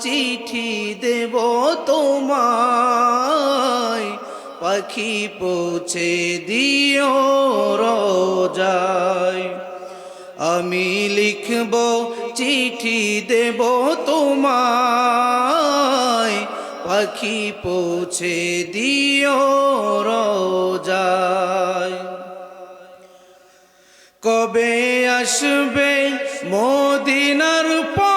চিঠি দেব তোমায়। পাখি পৌঁছে দিও রোজায়। আমি লিখব, চিঠি দেব তোমায়। পাখি পৌঁছে দিও রোজায়। কবে আসবে মদিনার পয়গাম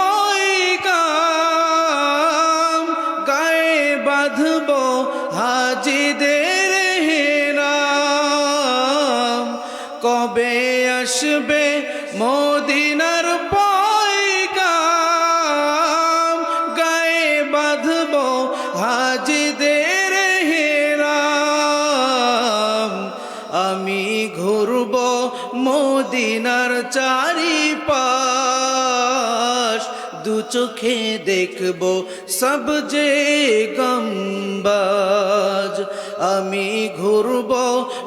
বাঁধব হাজিদের হেরাম। কবে আসবে মদিনার পয়গাম? গায়ে বাঁধব হাজিদের হেরাম। আমি ঘুরব মদিনার চারিপাশ। দু চোখে দেখব সব যে গম্বাজ। আমি ঘুরব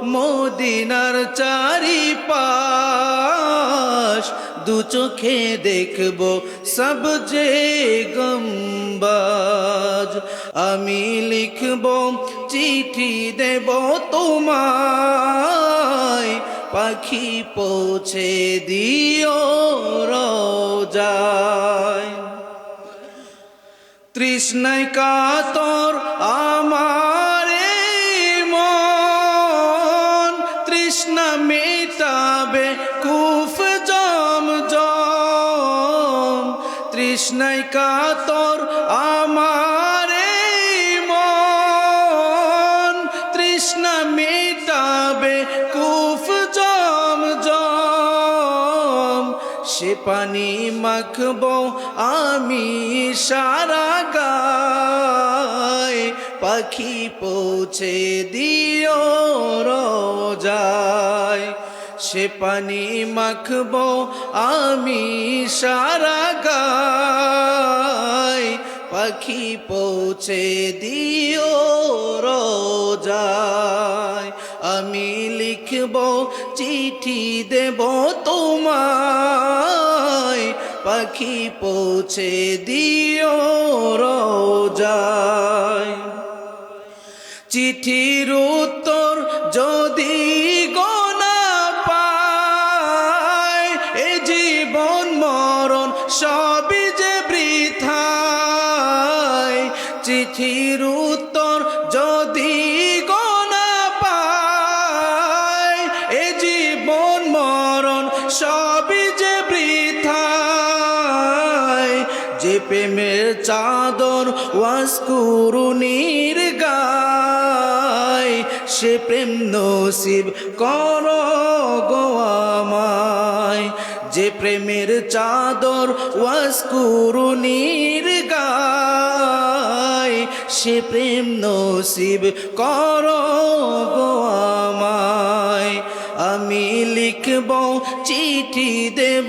মদিনার চারিপাশ। দু চোখে দেখব সব যে গম্বাজ। আমি লিখব, চিঠি দেব তোমায়। পাখি পৌঁছে দিও তৃষ্ণায় কাতর আমার মন। তৃষ্ণা মেটাবে কুফ জম জম। তৃষ্ণায় কাতর আমার সে পানি মাখব আমি সারা গায়। পাখি পৌঁছে দিও রোজায়। সে পানি মাখব আমি সারা গায়। পাখি পৌঁছে দিও আমি লিখব চিঠি দেব তোমায়। পাখি পৌঁছে দিও রোজায়। চিঠির উত্তর যদি গোনা পায়, এ জীবন মরণ সবই যে বৃথায়। চিঠির যে প্রেমের চাদর ওয়াসকুরুনির গায় সে প্রেম নসিব কর গোয়ামায় যে প্রেমের চাদর ওয়াসকুরুনির গায় সে প্রেম নসিব কর গোয়ামায় আমি লিখব, চিঠি দেব